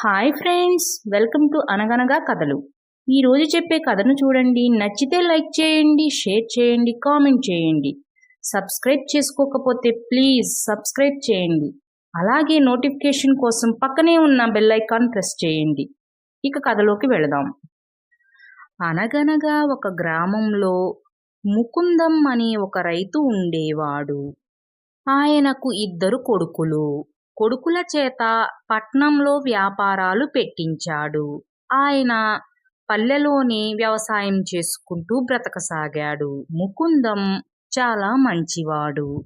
Hi friends welcome to అనగనగా కథలు ఈరోజు చెప్పే కథను చూడండి. నచ్చితే లైక్ చేయండి షేర్ చేయండి కామెంట్ చేయండి. సబ్స్క్రైబ్ చేసుకోకపోతే ప్లీజ్ సబ్స్క్రైబ్ చేయండి. అలాగే నోటిఫికేషన్ కోసం పక్కనే ఉన్న బెల్ ఐకాన్ ప్రెస్ చేయండి. ఇక కథలోకి వెళదాం. అనగనగా ఒక గ్రామంలో ముకుందం అనే ఒక రైతు ఉండేవాడు. ఆయనకు ఇద్దరు కొడుకులు. కొడుకుల చేత పట్నంలో వ్యాపారాలు పెట్టించాడు. ఆయన పల్లెలోనే వ్యవసాయం చేసుకుంటూ బ్రతకసాగాడు. ముకుందం చాలా మంచివాడు.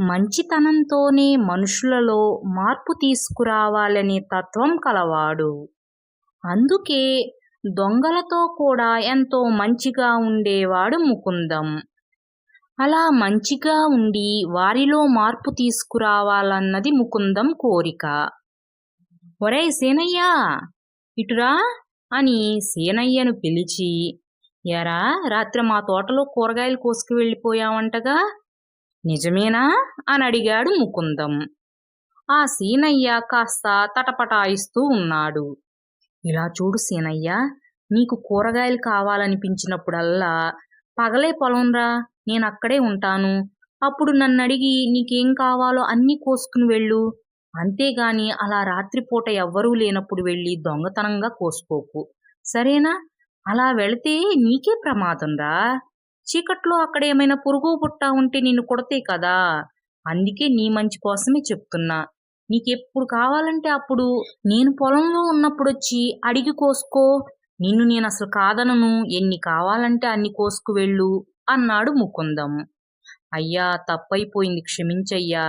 మంచితనంతోనే మనుషులలో మార్పు తీసుకురావాలనే తత్వం కలవాడు. అందుకే దొంగలతో కూడా ఎంతో మంచిగా ఉండేవాడు ముకుందం. అలా మంచిగా ఉండి వారిలో మార్పు తీసుకురావాలన్నది ముకుందం కోరిక. ఒరే సేనయ్యా ఇటురా అని సేనయ్యను పిలిచి ఎరా రాత్రి మా తోటలో కూరగాయలు కోసుకు వెళ్ళిపోయావంటగా నిజమేనా? అని అడిగాడు ముకుందం. ఆ సీనయ్య కాస్త తటపటాయిస్తూ ఉన్నాడు. ఇలా చూడు సీనయ్య నీకు కూరగాయలు కావాలనిపించినప్పుడల్లా పగలే పొలంరా నేను అక్కడే ఉంటాను. అప్పుడు నన్ను అడిగి నీకేం కావాలో అన్నీ కోసుకుని వెళ్ళు. అంతేగాని అలా రాత్రిపూట ఎవ్వరూ లేనప్పుడు వెళ్ళి దొంగతనంగా కోసుకోకు. సరేనా? అలా వెళితే నీకే ప్రమాదంరా? చీకట్లో అక్కడ ఏమైనా పురుగు పుట్ట ఉంటే నిన్ను కొడతే కదా? అందుకే నీ మంచి కోసమే చెప్తున్నా. నీకెప్పుడు కావాలంటే అప్పుడు నేను పొలంలో ఉన్నప్పుడు వచ్చి అడిగి కోసుకో. నిన్ను నేను అసలు కాదనను. ఎన్ని కావాలంటే అన్ని కోసుకు వెళ్ళు. అన్నాడు ముకుందం. అయ్యా తప్పైపోయింది క్షమించయ్యా.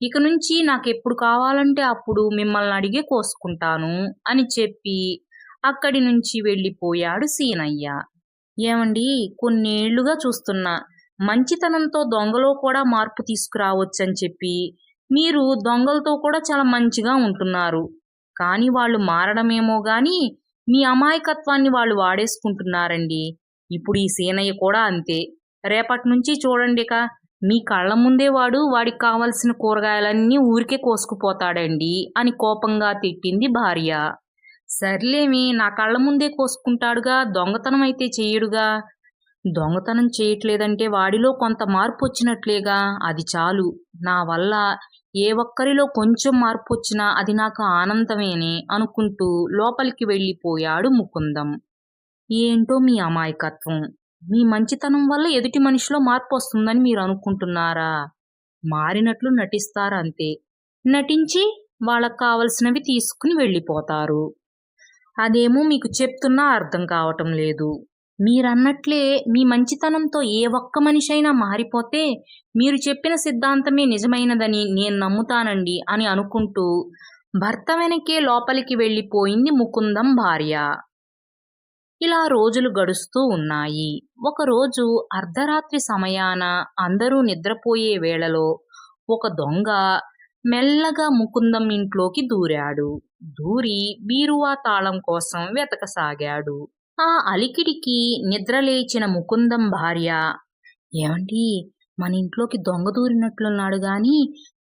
ఇక నుంచి నాకెప్పుడు కావాలంటే అప్పుడు మిమ్మల్ని అడిగే కోసుకుంటాను అని చెప్పి అక్కడి నుంచి వెళ్ళిపోయాడు సీనయ్య. ఏమండి కొన్నేళ్ళుగా చూస్తున్నా. మంచితనంతో దొంగలో కూడా మార్పు తీసుకురావచ్చని చెప్పి మీరు దొంగలతో కూడా చాలా మంచిగా ఉంటున్నారు. కానీ వాళ్ళు మారడమేమో గాని మీ అమాయకత్వాన్ని వాళ్ళు వాడేసుకుంటున్నారండి. ఇప్పుడు ఈ సీనయ్య కూడా అంతే. రేపటి నుంచి చూడండిక మీ కళ్ళ ముందే వాడు వాడికి కావలసిన కూరగాయలన్నీ ఊరికే కోసుకుపోతాడండి అని కోపంగా తిట్టింది భార్య. సర్లేమి నా కళ్ళ ముందే కోసుకుంటాడుగా దొంగతనం అయితే చేయడుగా. దొంగతనం చేయట్లేదంటే వాడిలో కొంత మార్పు వచ్చినట్లేగా. అది చాలు. నా వల్ల ఏ ఒక్కరిలో కొంచెం మార్పు వచ్చినా అది నాకు ఆనందమేనే అనుకుంటూ లోపలికి వెళ్ళిపోయాడు ముకుందం. ఏంటో మీ అమాయకత్వం? మీ మంచితనం వల్ల ఎదుటి మనిషిలో మార్పు వస్తుందని మీరు అనుకుంటున్నారా? మారినట్లు నటిస్తారు అంతే నటించి వాళ్ళకు కావలసినవి తీసుకుని వెళ్ళిపోతారు. అదేమో మీకు చెప్తున్నా అర్థం కావటం లేదు. మీరన్నట్లే మీ మంచితనంతో ఏ ఒక్క మనిషి అయినా మారిపోతే మీరు చెప్పిన సిద్ధాంతమే నిజమైనదని నేను నమ్ముతానండి అని అనుకుంటూ భర్త వెనకే లోపలికి వెళ్ళిపోయింది ముకుందం భార్య. ఇలా రోజులు గడుస్తూ ఉన్నాయి. ఒకరోజు అర్ధరాత్రి సమయాన అందరూ నిద్రపోయే వేళలో ఒక దొంగ మెల్లగా ముకుందం ఇంట్లోకి దూరాడు. దూరి బీరువా తాళం కోసం వెతకసాగాడు. ఆ అలికిడికి నిద్రలేచిన ముకుందం భార్య ఏమండి మన ఇంట్లోకి దొంగ దూరినట్లున్నాడు గాని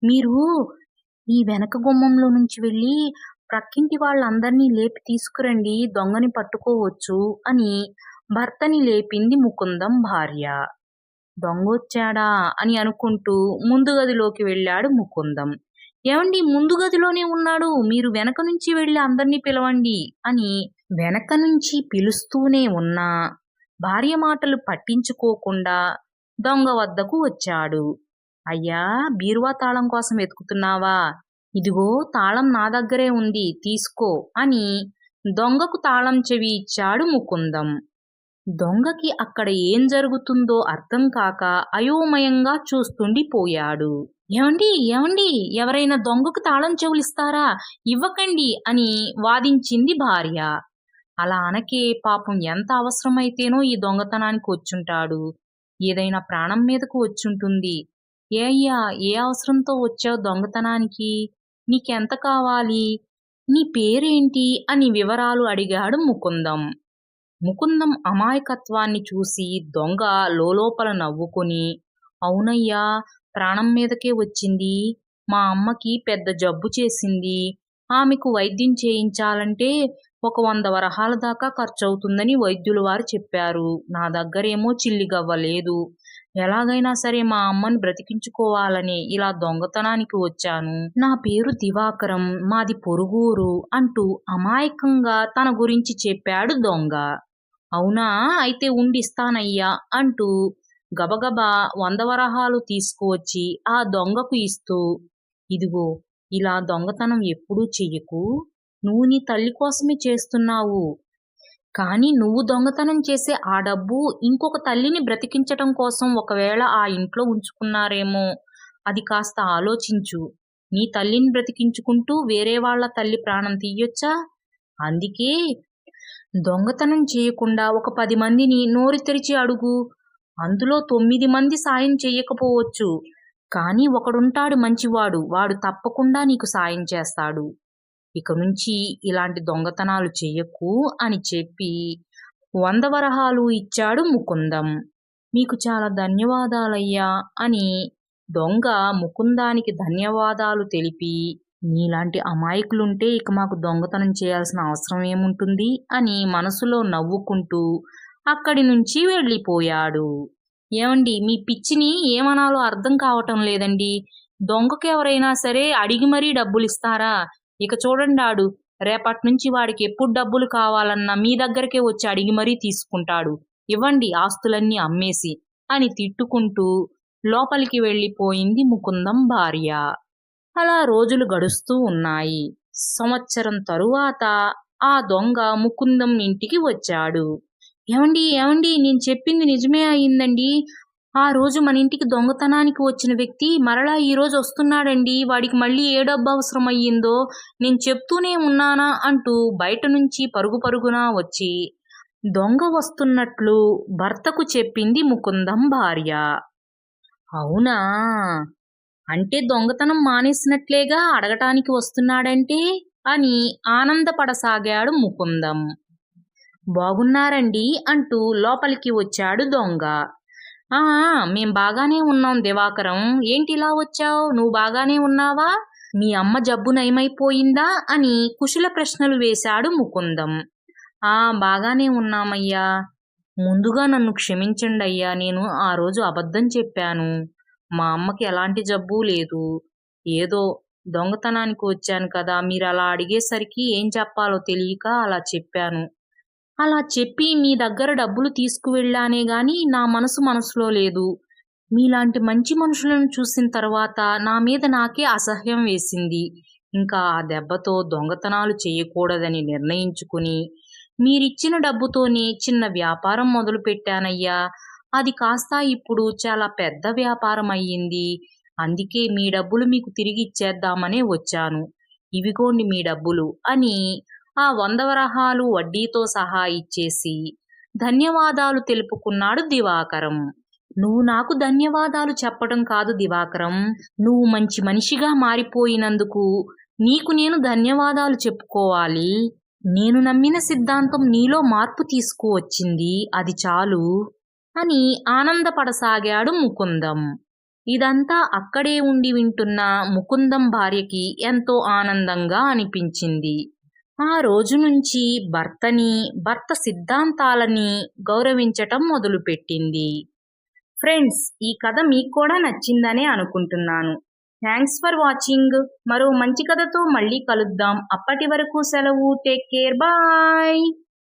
మీరు ఈ వెనక గుమ్మంలో నుంచి వెళ్ళి ప్రక్కింటి వాళ్ళందరినీ లేపి తీసుకురండి దొంగని పట్టుకోవచ్చు అని భర్తని లేపింది ముకుందం భార్య. దొంగొచ్చాడా అని అనుకుంటూ ముందు గదిలోకి వెళ్ళాడు ముకుందం. ఏమండి ముందు గదిలోనే ఉన్నాడు మీరు వెనక నుంచి వెళ్ళి అందరినీ పిలవండి అని వెనక నుంచి పిలుస్తూనే ఉన్నా భార్య మాటలు పట్టించుకోకుండా దొంగ వద్దకు వచ్చాడు. అయ్యా బీరువా తాళం కోసం వెతుకుతున్నావా? ఇదిగో తాళం నా దగ్గరే ఉంది తీసుకో అని దొంగకు తాళం చెవి ఇచ్చాడు ముకుందం. దొంగకి అక్కడ ఏం జరుగుతుందో అర్థం కాక అయోమయంగా చూస్తుండిపోయాడు ఏమండి ఏమండి ఎవరైనా దొంగకు తాళం చెవులిస్తారా? ఇవ్వకండి అని వాదించింది భార్య. అలా అనకే పాపం ఎంత అవసరమైతేనో ఈ దొంగతనానికి వచ్చుంటాడు. ఏదైనా ప్రాణం మీదకు వచ్చుంటుంది. ఏ అయ్యా ఏ అవసరంతో వచ్చావు దొంగతనానికి? నీకెంత కావాలి? నీ పేరేంటి? అని వివరాలు అడిగాడు ముకుందం. ముకుందం అమాయకత్వాన్ని చూసి దొంగ లోలోపల నవ్వుకుని అవునయ్యా ప్రాణం మీదకే వచ్చింది. మా అమ్మకి పెద్ద జబ్బు చేసింది. ఆమెకు వైద్యం చేయించాలంటే ఒక వంద వరహాల దాకా ఖర్చవుతుందని వైద్యుల వారు చెప్పారు. నా దగ్గరేమో చిల్లిగవ్వ లేదు. ఎలాగైనా సరే మా అమ్మని బ్రతికించుకోవాలని ఇలా దొంగతనానికి వచ్చాను. నా పేరు దివాకరం మాది పొరుగురు అంటూ అమాయకంగా తన గురించి చెప్పాడు దొంగ. అవునా? అయితే ఉండిస్తానయ్యా అంటూ గబగబా వంద వరహాలు తీసుకువచ్చి ఆ దొంగకు ఇస్తూ ఇదిగో ఇలా దొంగతనం ఎప్పుడూ చెయ్యకు. నువ్వు నీ తల్లి కోసమే చేస్తున్నావు. కానీ నువ్వు దొంగతనం చేసే ఆ డబ్బు ఇంకొక తల్లిని బ్రతికించటం కోసం ఒకవేళ ఆ ఇంట్లో ఉంచుకున్నారేమో. అది కాస్త ఆలోచించు. నీ తల్లిని బ్రతికించుకుంటూ వేరే వాళ్ళ తల్లి ప్రాణం తీయొచ్చా? అందుకే దొంగతనం చేయకుండా ఒక పది మందిని నోరు తెరిచి అడుగు. అందులో తొమ్మిది మంది సాయం చేయకపోవచ్చు. కానీ ఒకడుంటాడు మంచివాడు. వాడు తప్పకుండా నీకు సాయం చేస్తాడు. ఇక నుంచి ఇలాంటి దొంగతనాలు చెయ్యకు అని చెప్పి వంద వరహాలు ఇచ్చాడు ముకుందం. మీకు చాలా ధన్యవాదాలయ్యా అని దొంగ ముకుందానికి ధన్యవాదాలు తెలిపి నీలాంటి అమాయకులుంటే ఇక మాకు దొంగతనం చేయాల్సిన అవసరం ఏముంటుంది అని మనసులో నవ్వుకుంటూ అక్కడి నుంచి వెళ్ళిపోయాడు. ఏమండి మీ పిచ్చిని ఏమనాలో అర్థం కావటం లేదండి. దొంగకు ఎవరైనా సరే అడిగి మరీ డబ్బులు ఇస్తారా ఇక చూడండి రేపటి నుంచి వాడికి ఎప్పుడు డబ్బులు కావాలన్నా మీ దగ్గరకే వచ్చి అడిగి మరీ తీసుకుంటాడు. ఇవ్వండి ఆస్తులన్నీ అమ్మేసి అని తిట్టుకుంటూ లోపలికి వెళ్ళిపోయింది ముకుందం భార్య. అలా రోజులు గడుస్తూ ఉన్నాయి. సంవత్సరం తరువాత ఆ దొంగ ముకుందం ఇంటికి వచ్చాడు. ఏమండి ఏమండి నేను చెప్పింది నిజమే అయిందండి? ఆ రోజు మన ఇంటికి దొంగతనానికి వచ్చిన వ్యక్తి మరలా ఈరోజు వస్తున్నాడండి. వాడికి మళ్ళీ ఏ డబ్బు అవసరం అయ్యిందో నేను చెప్తూనే ఉన్నానా అంటూ బయట నుంచి పరుగు పరుగున వచ్చి దొంగ వస్తున్నట్లు భర్తకు చెప్పింది ముకుందం భార్య. అవునా? అంటే దొంగతనం మానేసినట్లేగా అడగటానికి వస్తున్నాడంటే అని ఆనందపడసాగాడు ముకుందం. బాగున్నారండి అంటూ లోపలికి వచ్చాడు దొంగ. ఆ మేం బాగానే ఉన్నాం దివాకరం. ఏంటి ఇలా వచ్చావు? నువ్వు బాగానే ఉన్నావా? మీ అమ్మ జబ్బు నయమైపోయిందా? అని కుశల ప్రశ్నలు వేశాడు ముకుందం. ఆ బాగానే ఉన్నామయ్యా. ముందుగా నన్ను క్షమించండి అయ్యా నేను ఆ రోజు అబద్ధం చెప్పాను. మా అమ్మకి ఎలాంటి జబ్బు లేదు. ఏదో దొంగతనానికి వచ్చాను కదా. మీరు అలా అడిగేసరికి ఏం చెప్పాలో తెలియక అలా చెప్పాను. అలా చెప్పి మీ దగ్గర డబ్బులు తీసుకువెళ్ళానే గాని నా మనసు మనసులో లేదు. మీలాంటి మంచి మనుషులను చూసిన తర్వాత నా మీద నాకే అసహ్యం వేసింది. ఇంకా ఆ దెబ్బతో దొంగతనాలు చేయకూడదని నిర్ణయించుకుని మీరిచ్చిన డబ్బుతోనే చిన్న వ్యాపారం మొదలు పెట్టానయ్యా అది కాస్త ఇప్పుడు చాలా పెద్ద వ్యాపారం అయ్యింది. అందుకే మీ డబ్బులు మీకు తిరిగి ఇచ్చేద్దామనే వచ్చాను. ఇవిగోండి మీ డబ్బులు అని ఆ వంద వరహాలు వడ్డీతో సహా ఇచ్చేసి ధన్యవాదాలు తెలుపుకున్నాడు దివాకరం. నువ్వు నాకు ధన్యవాదాలు చెప్పడం కాదు దివాకరం. నువ్వు మంచి మనిషిగా మారిపోయినందుకు నీకు నేను ధన్యవాదాలు చెప్పుకోవాలి. నేను నమ్మిన సిద్ధాంతం నీలో మార్పు తీసుకువచ్చింది. అది చాలు అని ఆనందపడసాగాడు ముకుందం. ఇదంతా అక్కడే ఉండి వింటున్న ముకుందం భార్యకి ఎంతో ఆనందంగా అనిపించింది. ఆ రోజు నుంచి భర్తని భర్త సిద్ధాంతాలని గౌరవించటం మొదలుపెట్టింది. ఫ్రెండ్స్ ఈ కథ మీకు కూడా నచ్చిందనే అనుకుంటున్నాను. Thanks for watching. మరో మంచి కథతో మళ్ళీ కలుద్దాం. అప్పటి వరకు సెలవు. Take care. బాయ్.